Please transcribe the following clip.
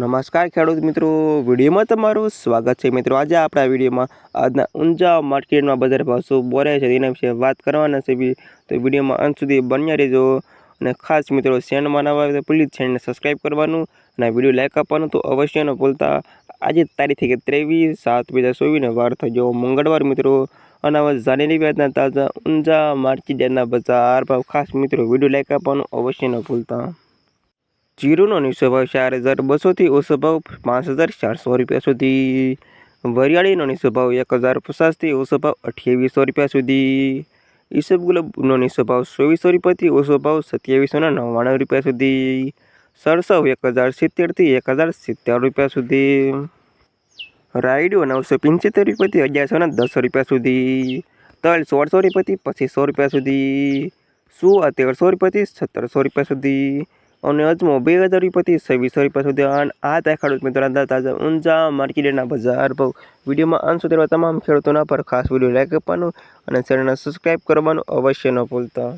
નમસ્કાર ખેડૂત મિત્રો. વિડીયોમાં તમારું સ્વાગત છે. મિત્રો, આજે આપણા વિડીયોમાં આજના ઊંઝા માર્કેટમાં બજાર ભાવ શું બોલાય છે તેના વિશે વાત કરવાના છે બી. તો વિડીયોમાં અંત સુધી બન્યા રહેજો. અને ખાસ મિત્રો, ચેનલમાં નવા આવે તો પ્લીઝ ચેનલને સબસ્ક્રાઈબ કરવાનું અને વીડિયો લાઈક આપવાનું તો અવશ્ય ન ભૂલતા. આજે તારીખ ત્રેવીસ સાત બે હજાર ચોવીસને વાર થઈ ગયો મંગળવાર મિત્રો અને હવે જાનેરી વ્યાજના તાજા ઊંઝા માર્કેટના બજાર ભાવ. ખાસ મિત્રો, વીડિયો લાઈક આપવાનું અવશ્ય ન ભૂલતા. જીરુનો નીચો ભાવ ચાર હજાર બસોથી ઓછો ભાવ પાંચ હજાર ચારસો રૂપિયા સુધી. વરિયાળીનો નીચો ભાવ એક હજાર પચાસથી ઓછો ભાવ અઠ્યાવીસો રૂપિયા સુધી. ઈસબગુલનો નીચો ભાવ ચોવીસો રૂપિયાથી ઓછો ભાવ સત્યાવીસો નવ્વાણું રૂપિયા સુધી. સરસવ એક હજાર સિત્તેરથી એક હજાર સિત્તેર રૂપિયા સુધી. રાયડો નવસો પંચોતેર રૂપિયાથી અગિયારસો ને દસ રૂપિયા સુધી. તલ સોળસો રૂપિયાથી પચીસો રૂપિયા સુધી. સુવા તેરસો રૂપિયાથી સત્તરસો રૂપિયા સુધી. અને અજમો બે હજાર રૂપિયાથી છવ્વીસો રૂપિયા સુધી આ ત્યાં ખેડૂત મિત્રોના તાજા ઊંઝા માર્કેટના બજાર ભાવ વિડીયોમાં અંત સુધી તમામ ખેડૂતોના પર ખાસ વીડિયો લાઈક આપવાનું અને ચેનલને સબસ્ક્રાઈબ કરવાનું અવશ્ય ન ભૂલતા.